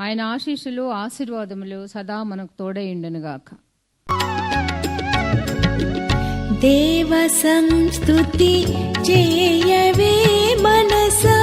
ఆయన ఆశీస్సులు ఆశీర్వాదములు సదా మనకు తోడైండునుగాక దేవ సంస్తుతి చేయవే మనసా.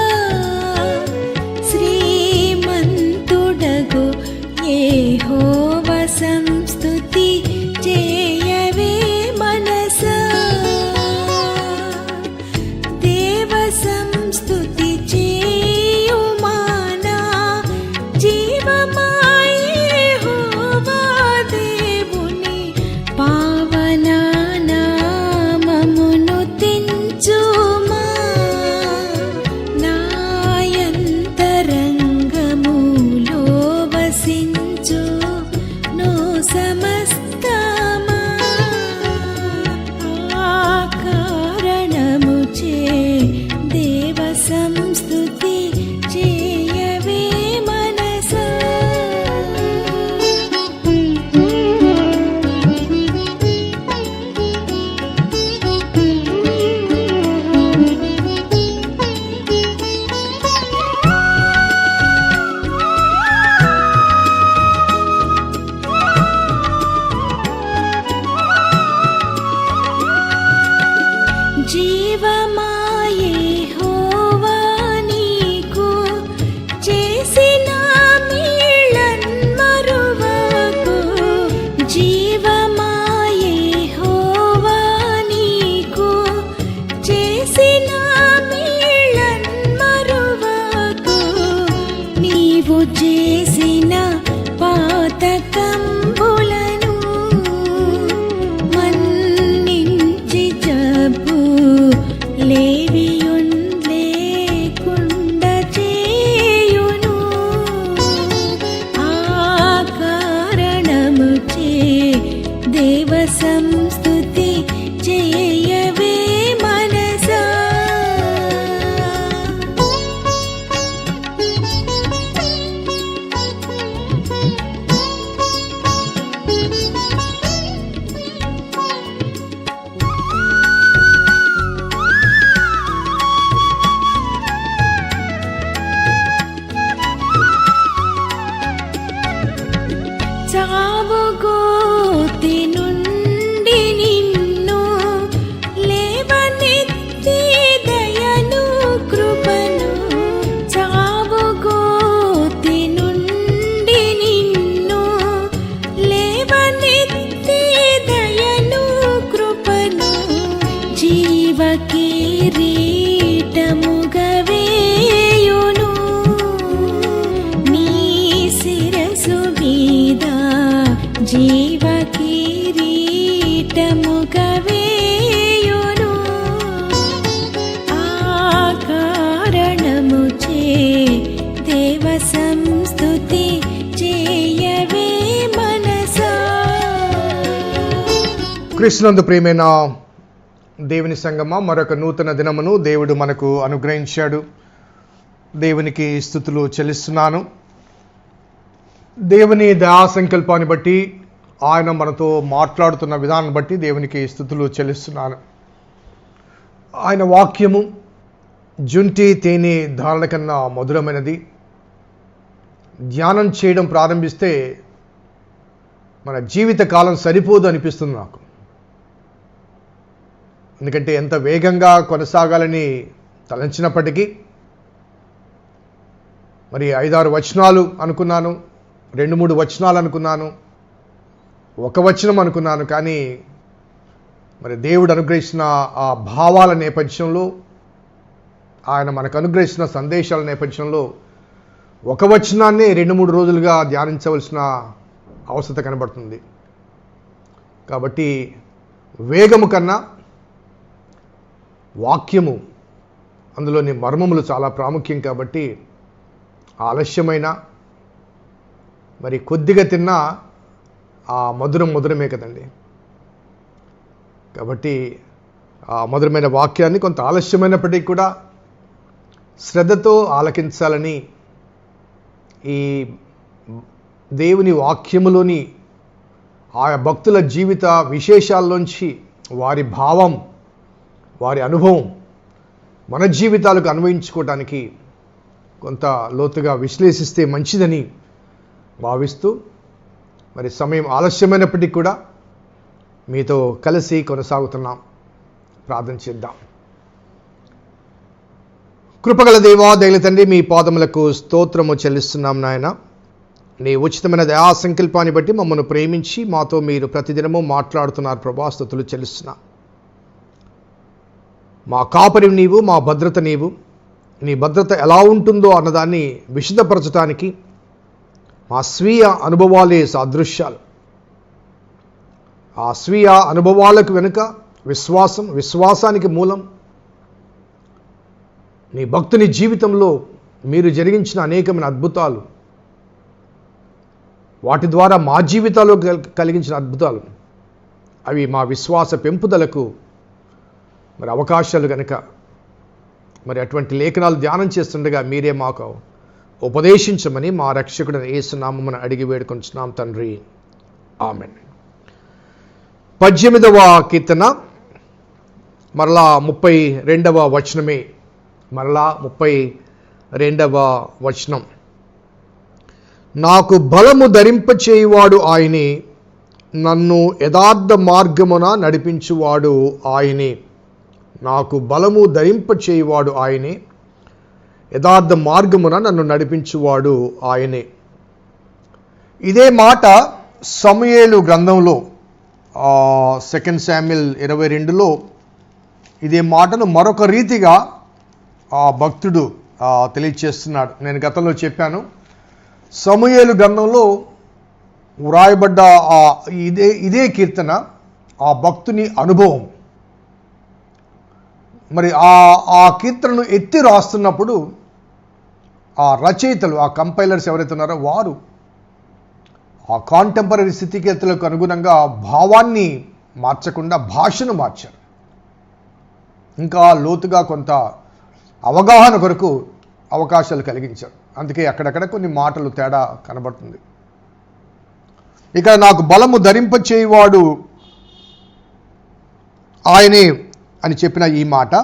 চাব গো క్రీస్తునందు ప్రేమైన దేవుని సంగమ మరొక నూతన దినమును దేవుడు మనకు అనుగ్రహించాడు. దేవునికి స్థుతులు చెల్లిస్తున్నాను. దేవుని దయా సంకల్పాన్ని బట్టి ఆయన మనతో మాట్లాడుతున్న విధానం బట్టి దేవునికి స్థుతులు చెల్లిస్తున్నాను. ఆయన వాక్యము జుంటి తేనె ధారణ కన్నా మధురమైనది. ధ్యానం చేయడం ప్రారంభిస్తే మన జీవిత కాలం సరిపోదు అనిపిస్తుంది నాకు. ఎందుకంటే ఎంత వేగంగా కొనసాగాలని తలంచినప్పటికీ మరి ఐదారు వచనాలు అనుకున్నాను రెండు మూడు వచనాలు అనుకున్నాను ఒక వచనం అనుకున్నాను కానీ మరి దేవుడు అనుగ్రహించిన ఆ భావాల నేపథ్యంలో ఆయన మనకు అనుగ్రహించిన సందేశాల నేపథ్యంలో ఒక వచనాన్ని రెండు మూడు రోజులుగా ధ్యానించవలసిన అవసరత కనబడుతుంది. కాబట్టి వేగము కన్నా వాక్యము. అందులోని మర్మములు చాలా ప్రాముఖ్యం కాబట్టి ఆలస్యమైన మరి కొద్దిగా తిన్నా ఆ మధురం మధురమే కదండి. కాబట్టి ఆ మధురమైన వాక్యాన్ని కొంత ఆలస్యమైనప్పటికీ కూడా శ్రద్ధతో ఆలకించాలని ఈ దేవుని వాక్యములోని ఆయా భక్తుల జీవిత విశేషాల్లోంచి వారి భావం వారి అనుభవం మన జీవితాలకు అన్వయించుకోవడానికి కొంత లోతుగా విశ్లేషిస్తే మంచిదని భావిస్తూ మరి సమయం ఆలస్యమైనప్పటికీ కూడా మీతో కలిసి కొనసాగుతున్నాం. ప్రార్థన చేద్దాం. కృపగల దేవా దైల తండ్రి మీ పాదములకు స్తోత్రము చెల్లిస్తున్నాం నాయన. నీ ఉచితమైన దయా సంకల్పాన్ని బట్టి మమ్మల్ని ప్రేమించి మాతో మీరు ప్రతిదినము మాట్లాడుతున్నారు ప్రభాస్తుతులు చెల్లిస్తున్నా. మా కాపరి నీవు మా భద్రత నీవు. నీ భద్రత ఎలా ఉంటుందో అన్నదాన్ని విశదపరచడానికి మా స్వీయ అనుభవాలే సాదృశ్యాలు. ఆ స్వీయ అనుభవాలకు వెనుక విశ్వాసం విశ్వాసానికి మూలం. నీ భక్తుని జీవితంలో మీరు జరిగించిన అనేకమైన అద్భుతాలు. వాటి ద్వారా మా జీవితాల్లో కలిగించిన అద్భుతాలు. అవి మా విశ్వాస పెంపుదలకు మరి అవకాశాలు కనుక మరి అటువంటి లేఖనాలు ధ్యానం చేస్తుండగా మీరే మాకు ఉపదేశించమని మా రక్షకుడు ఏసునామని అడిగి వేడుకొంచున్నాం తండ్రి. ఆమెన్. పద్దెనిమిదవ కీర్తన మరలా ముప్పై రెండవ వచనమే మరలా ముప్పై రెండవ వచనం. నాకు బలము ధరింపచేయువాడు ఆయనే నన్ను యథార్థ మార్గమున నడిపించువాడు ఆయనే. నాకు బలము ధరింపచేయువాడు ఆయనే. యథార్థ మార్గమున నన్ను నడిపించువాడు ఆయనే. ఇదే మాట సమయేలు గ్రంథంలో సెకండ్ శామ్యుల్ ఇరవై రెండులో ఇదే మాటను మరొక రీతిగా ఆ భక్తుడు తెలియచేస్తున్నాడు. నేను గతంలో చెప్పాను సమయేలు గ్రంథంలో వ్రాయబడ్డ ఆ ఇదే ఇదే కీర్తన ఆ భక్తుని అనుభవం. మరి ఆ ఆ కీర్తనను ఎత్తి రాస్తున్నప్పుడు ఆ రచయితలు ఆ కంపైలర్స్ ఎవరైతే ఉన్నారో వారు ఆ కాంటెంపరీ స్థితిగతులకు అనుగుణంగా భావాన్ని మార్చకుండా భాషను మార్చారు. ఇంకా లోతుగా కొంత అవగాహన కొరకు అవకాశాలు కలిగించారు. అందుకే అక్కడక్కడ కొన్ని మాటలు తేడా కనబడుతుంది. ఇక నాకు బలము ధరింపచేయవాడు ఆయనే అని చెప్పిన ఈ మాట.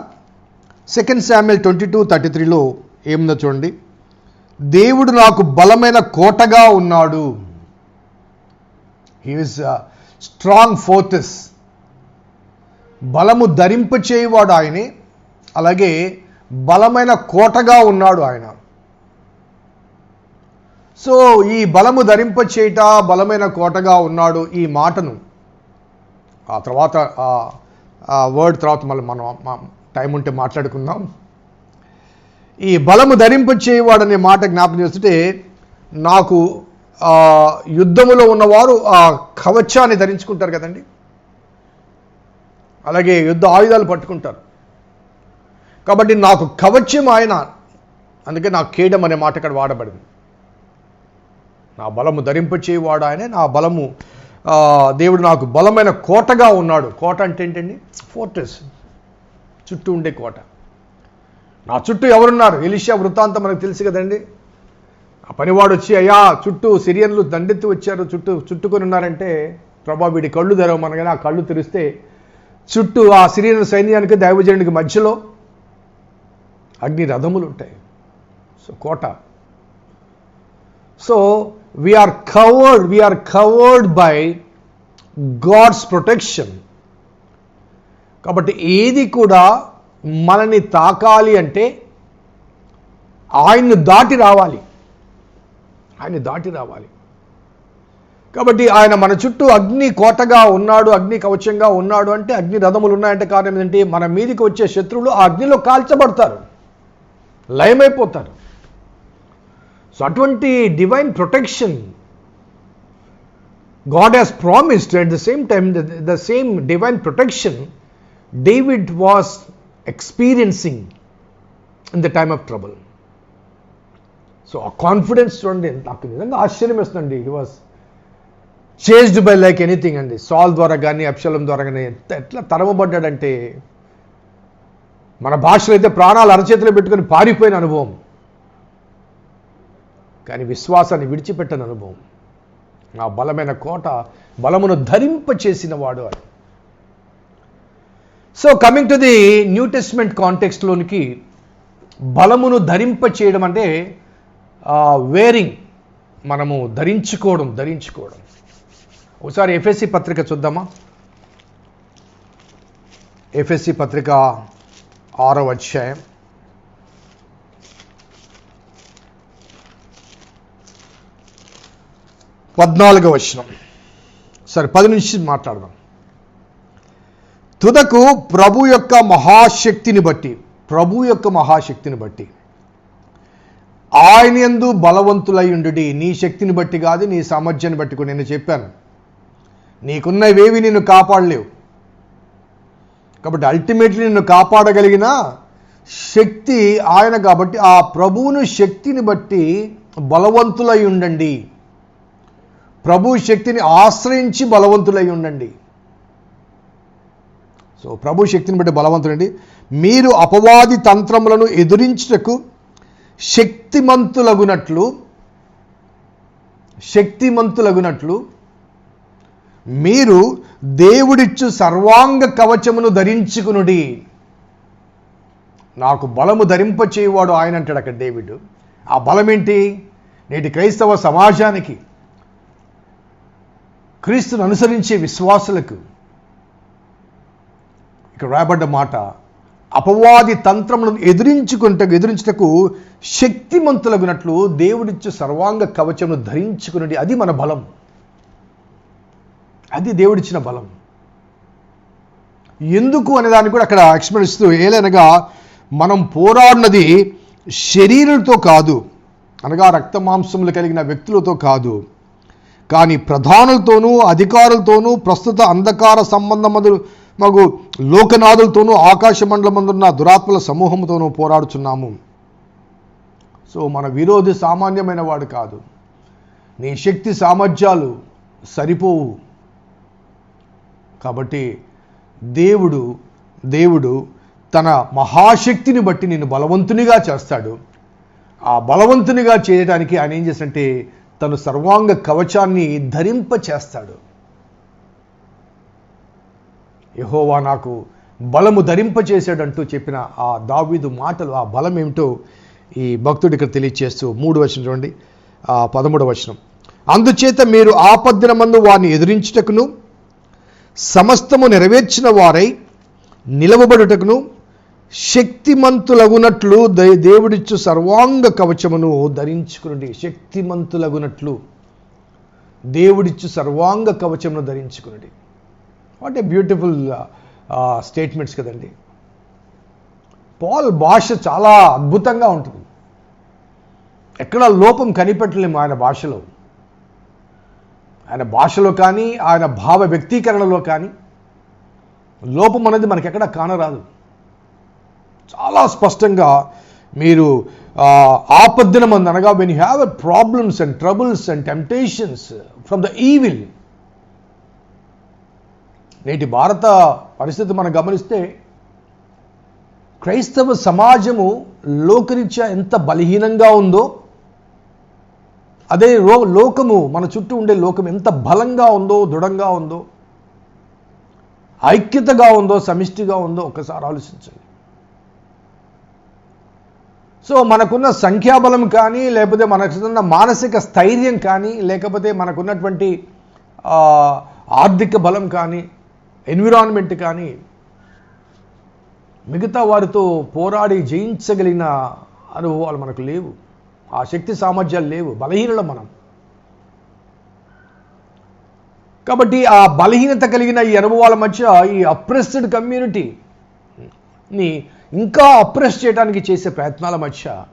Second Samuel twenty two thirty త్రీలో ఏముందో చూడండి. దేవుడు నాకు బలమైన కోటగా ఉన్నాడు. హీఈస్ స్ట్రాంగ్ ఫోర్టెస్ బలము ధరింప చేయవాడు ఆయనే. అలాగే బలమైన కోటగా ఉన్నాడు ఆయన. సో ఈ బలము ధరింప చేయట బలమైన కోటగా ఉన్నాడు ఈ మాటను. ఆ తర్వాత వర్డ్ తర్వాత మళ్ళీ మనం టైం ఉంటే మాట్లాడుకుందాం. ఈ బలము ధరింపు అనే మాట జ్ఞాపకం చేస్తుంటే నాకు ఆ, యుద్ధములో ఉన్నవారు ఆ కవచాన్ని ధరించుకుంటారు కదండి. అలాగే యుద్ధ ఆయుధాలు పట్టుకుంటారు. కాబట్టి నాకు కవచం ఆయన. అందుకే నాకు కేయడం అనే మాట ఇక్కడ వాడబడింది. నా బలము ధరింపచేవాడు ఆయనే నా బలము దేవుడు నాకు బలమైన కోటగా ఉన్నాడు. కోట అంటే ఏంటండి? ఫోర్టెస్ చుట్టూ ఉండే కోట. నా చుట్టూ ఎవరున్నారు? ఎలిషియా వృత్తాంతం మనకు తెలుసు కదండి. ఆ పనివాడు వచ్చి అయ్యా చుట్టూ సిరియన్లు దండెత్తి వచ్చారు. చుట్టూ చుట్టుకొని ఉన్నారంటే ప్రభా వీడి కళ్ళు తెరవమనగానే ఆ కళ్ళు తెరిస్తే చుట్టూ ఆ సిరియన్ సైన్యానికి దైవజనుడికి మధ్యలో అగ్ని రథములు ఉంటాయి. So Kota. So we are covered we are covered by God's protection కాబట్టి ఏది కూడా మనని తాకాలి అంటే ఆయన్ని దాటి రావాలి. ఆయన్ని దాటి రావాలి. కాబట్టి ఆయన మన చుట్టూ అగ్ని కోటగా ఉన్నాడు అగ్ని కవచంగా ఉన్నాడు అంటే అగ్ని రథములు ఉన్నాయంటే కారణం ఏంటంటే మన మీదికి వచ్చే శత్రువులు ఆ అగ్నిలో కాల్చబడతారు. లయమైపోతారు. సో అటువంటి divine protection God has promised at the same time the same divine protection David was experiencing in the time of trouble so ఆ కాన్ఫిడెన్స్ చూడండి నాకు నిజంగా ఆశ్చర్యం వేస్తుందండి. It was chased by like anything అండి. సాల్ ద్వారా కానీ అప్షలం ద్వారా కానీ ఎంత ఎట్లా తరమబడ్డాడంటే మన భాషలో అయితే ప్రాణాలు అరచేతిలో పెట్టుకొని పారిపోయిన అనుభవం. కానీ విశ్వాసాన్ని విడిచిపెట్టని అనుభవం. ఆ బలమైన కోట బలమును ధరింప చేసిన వాడు అని so coming to the new testament కాంటెక్స్ట్లోనికి బలమును ధరింప చేయడం అంటే వేరింగ్ మనము ధరించుకోవడం ధరించుకోవడం. ఒకసారి ఎఫ్ఎస్సి పత్రిక చూద్దామా? ఎఫ్ఎస్సి పత్రిక ఆరో అధ్యాయం. పద్నాలుగో వచనం. సరే పది నుంచి మాట్లాడదాం. తుదకు ప్రభు యొక్క మహాశక్తిని బట్టి ప్రభు యొక్క మహాశక్తిని బట్టి ఆయన ఎందు బలవంతులై ఉండు నీ శక్తిని బట్టి కాదు నీ సామర్థ్యాన్ని బట్టి కూడా నేను చెప్పాను. నీకున్నవేవి నిన్ను కాపాడలేవు. కాబట్టి అల్టిమేట్లీ నిన్ను కాపాడగలిగిన శక్తి ఆయన కాబట్టి ఆ ప్రభువును శక్తిని బట్టి బలవంతులై ఉండండి. ప్రభు శక్తిని ఆశ్రయించి బలవంతులై ఉండండి. సో ప్రభు శక్తిని బట్టి బలవంతులండి మీరు అపవాది తంత్రములను ఎదురించుటకు శక్తిమంతులగునట్లు శక్తిమంతులగునట్లు మీరు దేవుడిచ్చు సర్వాంగ కవచమును ధరించుకునుడి. నాకు బలము ధరింపచేయవాడు ఆయన అంటాడు అక్కడ డేవిడ్. ఆ బలం ఏంటి నేటి క్రైస్తవ సమాజానికి క్రీస్తును అనుసరించే విశ్వాసులకు ఇక్కడ రాయబడ్డ మాట అపవాది తంత్రములను ఎదిరించుకుంట ఎదిరించుటకు శక్తిమంతులగునట్లు దేవుడిచ్చు సర్వాంగ కవచమును ధరించుకున్నది అది మన బలం. అది దేవుడిచ్చిన బలం. ఎందుకు అనే దాన్ని కూడా అక్కడ ఎక్స్ప్లెయిన్ ఏలనగా మనం పోరాడినది శరీరంతో కాదు అనగా రక్త మాంసములు కలిగిన వ్యక్తులతో కాదు. కానీ ప్రధానులతోనూ అధికారులతోనూ ప్రస్తుత అంధకార సంబంధమందు మగు లోకనాథులతోనూ ఆకాశ మండలమందున్న దురాత్మల సమూహంతోనూ పోరాడుచున్నాము. సో మన విరోధి సామాన్యమైన వాడు కాదు. నీ శక్తి సామర్థ్యాలు సరిపోవు. కాబట్టి దేవుడు దేవుడు తన మహాశక్తిని బట్టి నిన్ను బలవంతునిగా చేస్తాడు. ఆ బలవంతునిగా చేయడానికి ఆయన ఏం చేస్తాడంటే తను సర్వాంగ కవచాన్ని ధరింప చేస్తాడు యహోవా నాకు బలము ధరింప చేశాడంటూ చెప్పిన ఆ దావీదు మాటలు ఆ బలం ఏమిటో ఈ భక్తుడు ఇక్కడ తెలియచేస్తూ మూడు వచనం చూడండి. ఆ పదమూడు వచనం. అందుచేత మీరు ఆపద్దిన మందు వారిని ఎదిరించుటకును సమస్తము నెరవేర్చిన వారై నిలవబడుటకును శక్తిమంతులగునట్లు దేవుడిచ్చు సర్వాంగ కవచమును ధరించుకునండి. శక్తిమంతులగునట్లు దేవుడిచ్చు సర్వాంగ కవచమును ధరించుకునండి. వాట్ ఏ బ్యూటిఫుల్ స్టేట్మెంట్స్ కదండి. పాల్ భాష చాలా అద్భుతంగా ఉంటుంది. ఎక్కడ లోపం కనిపెట్టలేము ఆయన భాషలో. ఆయన భాషలో కానీ ఆయన భావ వ్యక్తీకరణలో కానీ లోపం అనేది మనకెక్కడ ఎక్కడ కానరాదు. చాలా స్పష్టంగా మీరు ఆపద్దిన మంది అనగా when you have a problems and troubles and temptations from the evil నేటి భారత పరిస్థితి మనం గమనిస్తే క్రైస్తవ సమాజము లోకరీత్యా ఎంత బలహీనంగా ఉందో అదే రో లోకము మన చుట్టూ ఉండే లోకం ఎంత బలంగా ఉందో దృఢంగా ఉందో ఐక్యతగా ఉందో సమిష్టిగా ఉందో ఒకసారి ఆలోచించండి. సో మనకున్న సంఖ్యాబలం కానీ లేకపోతే మనకున్న మానసిక స్థైర్యం కానీ లేకపోతే మనకున్నటువంటి ఆర్థిక బలం కానీ ఎన్విరాన్మెంట్ కానీ మిగతా వారితో పోరాడి జయించగలిగిన అనుభవాలు మనకు లేవు. ఆ శక్తి సామర్థ్యాలు లేవు. బలహీనలు మనం. కాబట్టి ఆ బలహీనత కలిగిన ఈ అనుభవాల మధ్య ఈ అప్రెస్డ్ కమ్యూనిటీని ఇంకా అప్రెస్ చేయడానికి చేసే ప్రయత్నాల మధ్య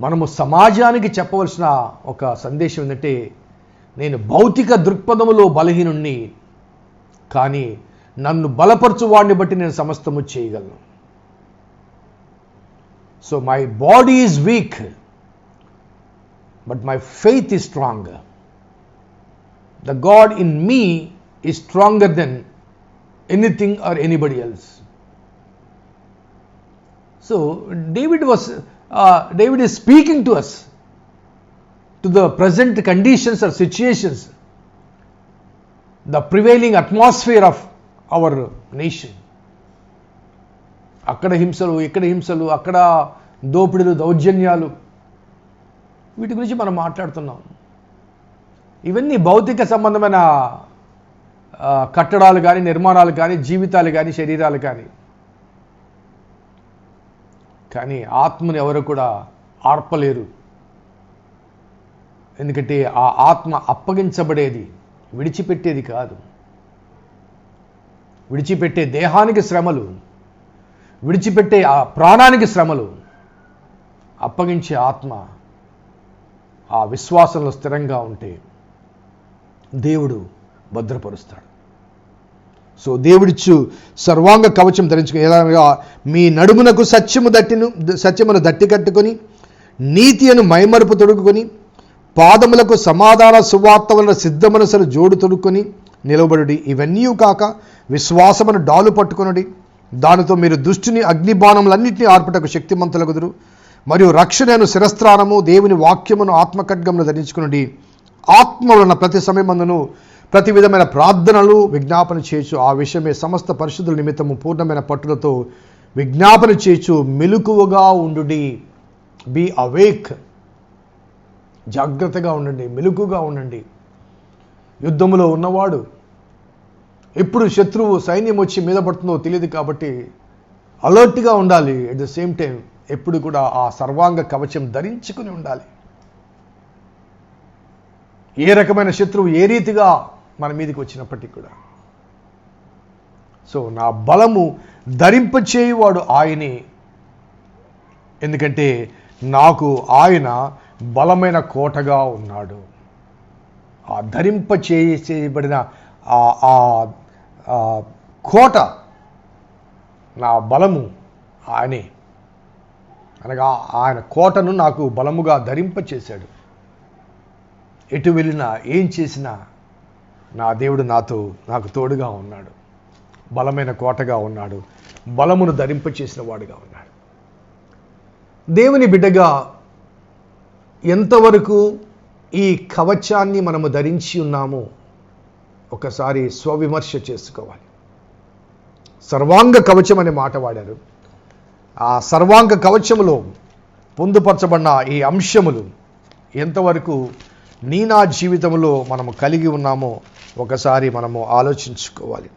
మనము సమాజానికి చెప్పవలసిన ఒక సందేశం ఏంటంటే నేను భౌతిక దృక్పథములో బలహీనుణ్ణి కానీ నన్ను బలపరచు వాడిని బట్టి నేను సమస్తము చేయగలను. So my body is weak but my faith is strong the God in me is stronger than anything or anybody else so David was David is speaking to us to the present conditions or situations the prevailing atmosphere of our nation అక్కడ హింసలు ఇక్కడ హింసలు అక్కడ దోపిడీలు దౌర్జన్యాలు. వీటి గురించి మనం మాట్లాడుతున్నాం. ఇవన్నీ భౌతిక సంబంధమైన కట్టడాలు కానీ నిర్మాణాలు కానీ జీవితాలు కానీ శరీరాలు కానీ కానీ ఆత్మని ఎవరు కూడా ఆర్పలేరు. ఎందుకంటే ఆ ఆత్మ అప్పగించబడేది విడిచిపెట్టేది కాదు. విడిచిపెట్టే దేహానికి శ్రమలు విడిచిపెట్టే ఆ ప్రాణానికి శ్రమలు అప్పగించే ఆత్మ ఆ విశ్వాసంలో స్థిరంగా ఉంటే దేవుడు భద్రపరుస్తాడు. సో దేవుడిచ్చు సర్వాంగ కవచం ధరించుకుని ఎలాగా మీ నడుమునకు సత్యము దట్టిను సత్యమును దట్టి కట్టుకొని నీతి అను మైమరుపు తొడుకుని పాదములకు సమాధాన సువార్త వలన సిద్ధమనసలు జోడు తొడుక్కొని నిలబడుడి. ఇవన్నీ కాక విశ్వాసమును డాలు పట్టుకొనుడి. దానితో మీరు దుష్టిని అగ్నిబాణములన్నింటినీ ఆర్పటకు శక్తిమంతులగుదురు. మరియు రక్షణను శిరస్త్రానము దేవుని వాక్యమును ఆత్మఖడ్గమును ధరించుకునుడి. ఆత్మ వలన ప్రతి సమయమందును ప్రతి విధమైన ప్రార్థనలు విజ్ఞాపన చేయొచ్చు ఆ విషయమే సమస్త పరిశుద్ధుల నిమిత్తము పూర్ణమైన పట్టులతో విజ్ఞాపన చేయొచ్చు మెలుకువగా ఉండుడి. బీ అవేక్ జాగ్రత్తగా ఉండండి మెలుకుగా ఉండండి. యుద్ధంలో ఉన్నవాడు ఎప్పుడు శత్రువు సైన్యం వచ్చి మీద పడుతుందో తెలియదు కాబట్టి అలర్ట్గా ఉండాలి. అట్ ద సేమ్ టైం ఎప్పుడు కూడా ఆ సర్వాంగ కవచం ధరించుకుని ఉండాలి. ఏ రకమైన శత్రువు ఏ రీతిగా మన మీదకి వచ్చినప్పటికీ కూడా. సో నా బలము ధరింపచేయువాడు ఆయనే. ఎందుకంటే నాకు ఆయన బలమైన కోటగా ఉన్నాడు. ఆ ధరింప చేయబడిన ఆ ఆ- ఆ కోట నా బలము ఆయనే. అనగా ఆయన కోటను నాకు బలముగా ధరింప చేశాడు ఎటు వెళ్ళినా ఏం చేసినా నా దేవుడు నాతో నాకు తోడుగా ఉన్నాడు. బలమైన కోటగా ఉన్నాడు. బలమును ధరింప చేసిన వాడుగా ఉన్నాడు. దేవుని బిడ్డగా ఎంతవరకు ఈ కవచాన్ని మనము ధరించి ఉన్నామో ఒకసారి స్వవిమర్శ చేసుకోవాలి. సర్వాంగ కవచం అనే మాట వాడారు. ఆ సర్వాంగ కవచములో పొందుపరచబడిన ఈ అంశములు ఎంతవరకు నీ నా జీవితంలో మనము కలిగి ఉన్నామో ఒకసారి మనము ఆలోచించుకోవాలి.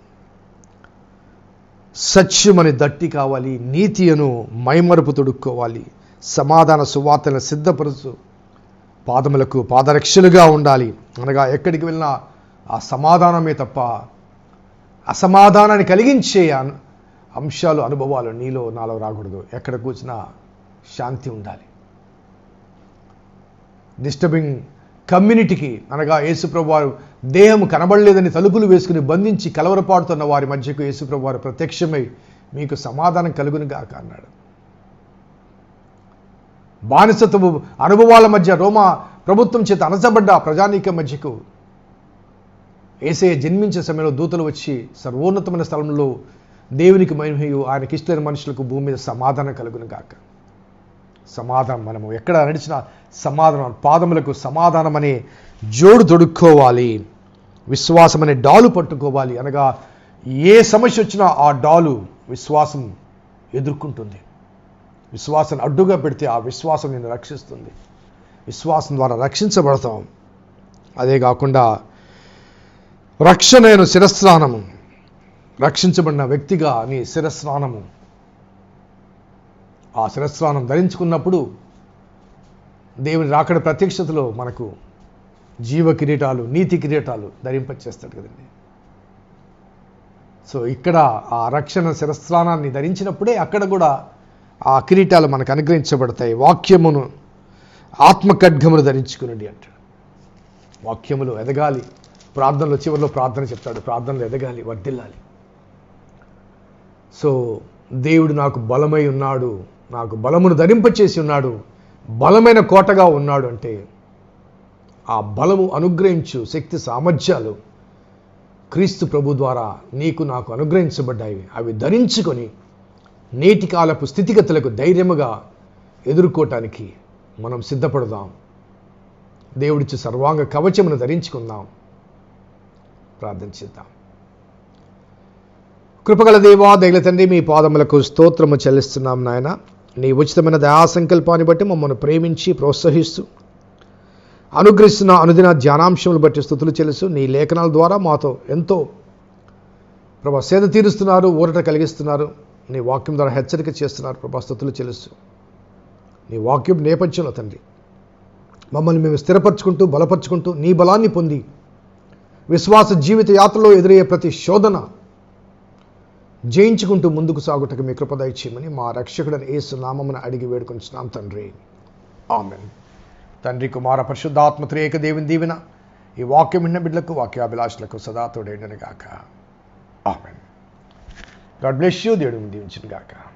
సత్యమని దట్టి కావాలి నీతి అను మైమరుపు తొడుక్కోవాలి సమాధాన సువార్తను సిద్ధపరుచు పాదములకు పాదరక్షలుగా ఉండాలి. అనగా ఎక్కడికి వెళ్ళినా ఆ సమాధానమే తప్ప అసమాధానాన్ని కలిగించే అంశాలు అనుభవాలు నీలో నాలో రాకూడదు. ఎక్కడ కూర్చున్నా శాంతి ఉండాలి. డిస్టర్బింగ్ కమ్యూనిటీకి అనగా యేసుప్రభు వారు దేహం కనబడలేదని తలుపులు వేసుకుని బంధించి కలవరపాడుతున్న వారి మధ్యకు యేసుప్రభు వారు ప్రత్యక్షమై మీకు సమాధానం కలుగును గాక అన్నాడు. బానిసత్వపు అనుభవాల మధ్య రోమా ప్రభుత్వం చేత అనసబడ్డ ప్రజానీక మధ్యకు ఏసయ్య జన్మించే సమయంలో దూతలు వచ్చి సర్వోన్నతమైన స్థలంలో దేవునికి మహిమయు ఆయనకిష్టమైన మనుషులకు భూమి మీద సమాధానం కలుగును గాక సమాధానం మనము. ఎక్కడ నడిచిన సమాధానం పాదములకు సమాధానం అనే జోడు తొడుక్కోవాలి విశ్వాసం అనే డాలు పట్టుకోవాలి అనగా ఏ సమస్య వచ్చినా ఆ డాలు విశ్వాసం ఎదుర్కొంటుంది. విశ్వాసం అడ్డుగా పెడితే ఆ విశ్వాసం నేను రక్షిస్తుంది. విశ్వాసం ద్వారా రక్షించబడతాం. అదే కాకుండా రక్షణ శిరస్నానము. రక్షించబడిన వ్యక్తిగా నీ శిరస్నానము. ఆ శిరస్వానం ధరించుకున్నప్పుడు దేవుని రాకడ ప్రత్యక్షతలో మనకు జీవ కిరీటాలు నీతి కిరీటాలు ధరింపచేస్తాడు కదండి. సో ఇక్కడ ఆ రక్షణ శిరస్నానాన్ని ధరించినప్పుడే అక్కడ కూడా ఆ కిరీటాలు మనకు అనుగ్రహించబడతాయి. వాక్యమును ఆత్మఖడ్గమును ధరించుకునండి అంటాడు. వాక్యములు ఎదగాలి. ప్రార్థనలో చివరిలో ప్రార్థన చెప్తాడు. ప్రార్థనలు ఎదగాలి వర్దిల్లాలి సో దేవుడు నాకు బలమై ఉన్నాడు. నాకు బలమును ధరింపచేసి ఉన్నాడు బలమైన కోటగా ఉన్నాడు అంటే ఆ బలము అనుగ్రహించు శక్తి సామర్థ్యాలు క్రీస్తు ప్రభు ద్వారా నీకు నాకు అనుగ్రహించబడ్డాయి. అవి ధరించుకొని నేటి కాలపు స్థితిగతులకు ధైర్యముగా ఎదుర్కోవటానికి మనం సిద్ధపడదాం. దేవుడిచ్చి సర్వాంగ కవచమును ధరించుకుందాం. ప్రార్థన చేద్దాం. కృపగల దేవా దైల తండ్రి మీ పాదములకు స్తోత్రము చెల్లిస్తున్నాం నాయన. నీ ఉచితమైన దయా సంకల్పాన్ని బట్టి మమ్మల్ని ప్రేమించి ప్రోత్సహిస్తూ అనుగ్రహిస్తున్న అనుదిన ధ్యానాంశములు బట్టి స్థుతులు చెలుసు నీ లేఖనాల ద్వారా మాతో ఎంతో ప్రభా సేద తీరుస్తున్నారు ఊరట కలిగిస్తున్నారు. నీ వాక్యం ద్వారా హెచ్చరిక చేస్తున్నారు ప్రభా స్థుతులు చెలుసు నీ వాక్యం నేపథ్యంలో తండ్రి మమ్మల్ని మేము స్థిరపరచుకుంటూ బలపరుచుకుంటూ నీ బలాన్ని పొంది విశ్వాస జీవిత యాత్రలో ఎదురయ్యే ప్రతి శోధన జయించుకుంటూ ముందుకు సాగుటకు మీ కృప మా రక్షకుడని ఏసు నామమున అడిగి వేడుకొంచున్నాం తండ్రి. ఆమెన్. తండ్రి కుమార పరిశుద్ధాత్మ త్రేక దేవుని దీవెన ఈ వాక్యం విన్న బిడ్డలకు వాక్యాభిలాషులకు సదా తోడేండను గాక ఆమెన్. గాడ్ బ్లెస్ యూ దేవుడిని దీవించిన గాక